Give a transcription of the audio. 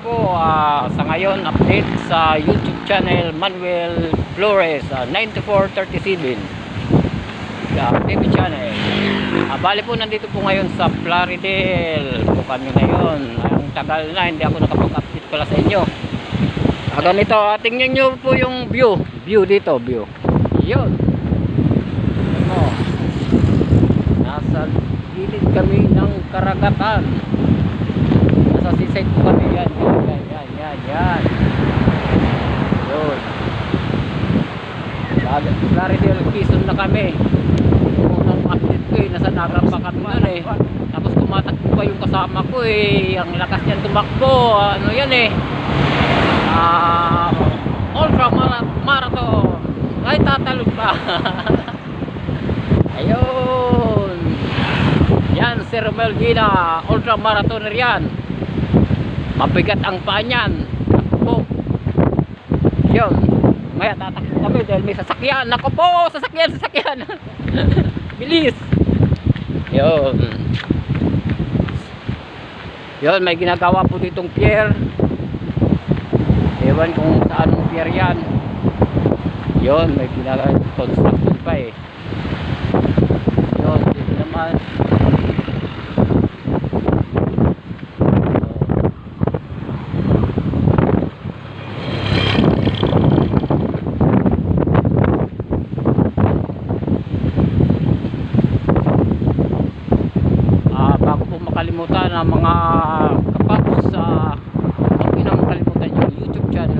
po ah, sa ngayon update sa YouTube channel Manuel Flores ah, 9437 sa TV channel. Ah, bali po nandito po ngayon sa Plaridel po kami ngayon. Ang tagal na hindi ako nakapag-update pala sa inyo. Ah, ganito, ah, tingnan nyo po yung view. View dito, view. Yun. Ano? Nasa gilid kami ng karagatan. Nasa seaside po kami. Yan, yan. Yun. Lalo- Plaridel, Quezon na kami. Unang update ko eh, nasa Nagra pa nun eh. Tapos tumatakbo pa yung kasama ko eh. Ang lakas niyan tumakbo. Ano yan eh. Ah, ultra mara- marathon. Ay, tatalon pa. Ayun. Yan, Sir Melgina. Ultra marathoner yan. Mabigat ang paa niyan. Takbo. Yun. Maya tatakbo kami dahil may sasakyan. Nako po, sasakyan, sasakyan. Bilis. Yun. Yun, may ginagawa po ditong pier. Ewan kung saan ang pier yan. Yun, may ginagawa construction pa eh. Yun, dito naman. Ah, bago po makalimutan ang mga kapaps sa uh, huwag niyo na makalimutan yung YouTube channel